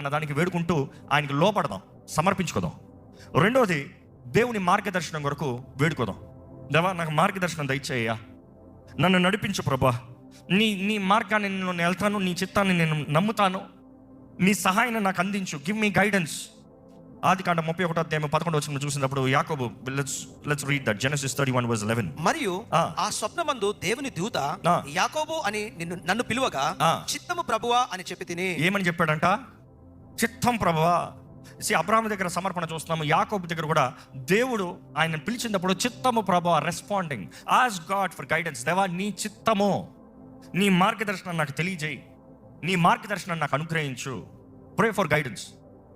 అన్న దానికి వేడుకుంటూ ఆయనకి లోపడదాం సమర్పించుకోదాం. రెండోది దేవుని మార్గదర్శనం కొరకు వేడుకోదాం. దేవా నాకు మార్గదర్శనం దయచేయ్యా. నన్ను నడిపించు ప్రభా. నీ నీ మార్గాన్ని నేను వెళ్తాను నీ చిత్తాన్ని నేను నమ్ముతాను. నీ సహాయాన్ని నాకు అందించు. గివ్ మీ గైడెన్స్ ఆది కాండ ముప్పై ఒకటో అధ్యాయం పదకొండు వచ్చిన చూసినప్పుడు Yakobu let's let's read that Genesis thirty one verse eleven మరియు ఆ. ఆ స్వప్నమందు దేవుని దూత. యాకోబు అని నిన్ను నన్ను పిలువగా. చిత్తము ప్రభువా అని చెప్పి తిని ఏమని చెప్పాడంట? చిత్తం ప్రభా సి అబ్రాహ్మ దగ్గర సమర్పణ చూస్తున్నాము. యాకోబు దగ్గర కూడా దేవుడు ఆయన పిలిచినప్పుడు చిత్తము ప్రభా responding as God for guidance దేవా నీ చిత్తము. నీ మార్గదర్శనం నాకు తెలియజేయి. నీ మార్గదర్శనం నాకు అనుగ్రహించు. ప్రే ఫర్ గైడెన్స్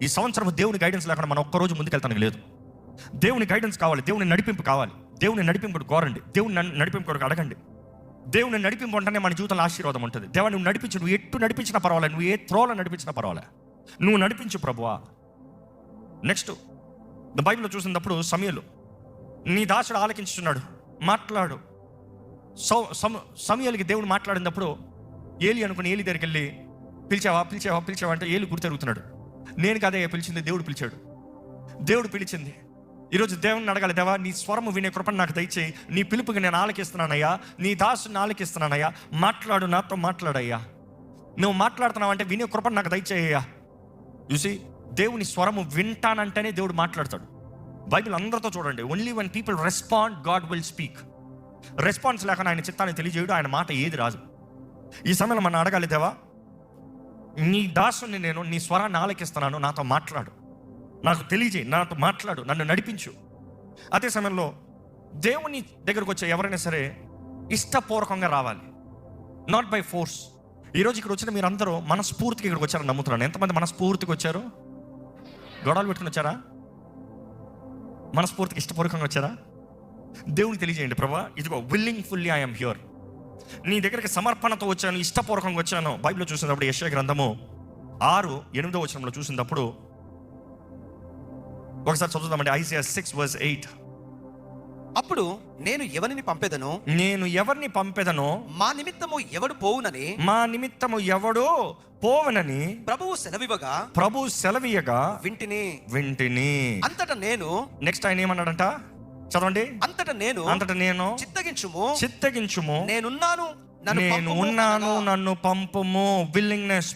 ఈ సంవత్సరం దేవుని గైడెన్స్ లేకుండా మనం ఒక్కరోజు ముందుకెళ్తానికి లేదు. దేవుని గైడెన్స్ కావాలి. దేవుని నడిపింపు కావాలి. దేవుని నడిపింపు కోరండి. దేవుని నడిపింపు కొరకు అడగండి. దేవుని నడిపింపు ఉంటేనే మన జీవితంలో ఆశీర్వాదం ఉంటుంది. దేవా నువ్వు నడిపించు. నువ్వు ఎట్టు నడిపించినా పర్వాలేదు. నువ్వు ఏ త్రోలో నడిపించినా పర్వాలే. నువ్వు నడిపించు ప్రభువా. నెక్స్ట్ ద బైబిల్లో చూసినప్పుడు సమయలు. నీ దాసుడు ఆలకించున్నాడు మాట్లాడు. సౌ సమ సమయాలకి దేవుడు మాట్లాడినప్పుడు ఏలి అనుకుని ఏలి దగ్గరికి వెళ్ళి పిలిచావా? పిలిచావా? పిలిచావా? అంటే ఏలి గుర్తెరుగుతున్నాడు నేను కదే పిలిచింది దేవుడు పిలిచాడు. దేవుడు పిలిచింది. ఈరోజు దేవుని అడగాలి దేవా నీ స్వరము వినే కృపను నాకు దయచేయి. నీ పిలుపుకి నేను ఆలకిస్తున్నానయ్యా. నీ దాసుని ఆలకిస్తున్నానయ్యా. మాట్లాడు నాతో మాట్లాడయ్యా. నువ్వు మాట్లాడుతున్నావు అంటే వినే కృపను నాకు దయచేయ్యా చూసి దేవుని స్వరము వింటానంటేనే దేవుడు మాట్లాడతాడు. బైబిల్ అందరితో చూడండి. Only one people respond God will speak response లేకుండా ఆయన చిత్తాన్ని తెలియజేయడు ఆయన మాట ఏది రాదు. ఈ సమయంలో మనం అడగాలి దేవా నీ దాసుని నేను నీ స్వరాన్ని ఆలకిస్తున్నాను నాతో మాట్లాడు. నాకు తెలియజేయి నాతో మాట్లాడు నన్ను నడిపించు. అదే సమయంలో దేవుని దగ్గరకు వచ్చే ఎవరైనా సరే ఇష్టపూర్వకంగా రావాలి. నాట్ బై ఫోర్స్ ఈరోజు ఇక్కడ వచ్చిన మీరందరూ మనస్ఫూర్తికి ఇక్కడికి వచ్చారని నమ్ముతున్నాను. ఎంతమంది మనస్ఫూర్తికి వచ్చారు? గొడవలు పెట్టుకుని వచ్చారా? మనస్ఫూర్తికి ఇష్టపూర్వకంగా వచ్చారా? దేవుని తెలియజేయండి ప్రభా ఇదిగో విల్లింగ్ ఫుల్లీ ఐఎమ్ హ్యూర్ నీ దగ్గరికి సమర్పణతో వచ్చాను ఇష్టపూర్వకంగా వచ్చాను. బైబిల్లో చూసినప్పుడు యశ్య గ్రంథము ఆరు ఎనిమిదో వచనంలో చూసినప్పుడు ఒకసారి చదువుదామండి. ఐసియా సిక్స్ వర్స్ ఎయిట్ అప్పుడు నేను ఎవరిని పంపెదను? నేను ఎవరిని పంపెదనో? మా నిమిత్తము ఎవడు పోవునని? మా నిమిత్తము ఎవడో పోవనని? ప్రభువు సెలవివ్వగా? ప్రభు సెలవీయగా వింటిని. వింటిని. అంతటా నేను నెక్స్ట్ ఆయన ఏమన్నాడంట? చదవండి. అంతటా నేను అంతటా నేను చిత్తగించుము. చిత్తగించుము. నేనున్నాను నన్ను నేను ఉన్నాను నన్ను పంపుము. విల్లింగ్నెస్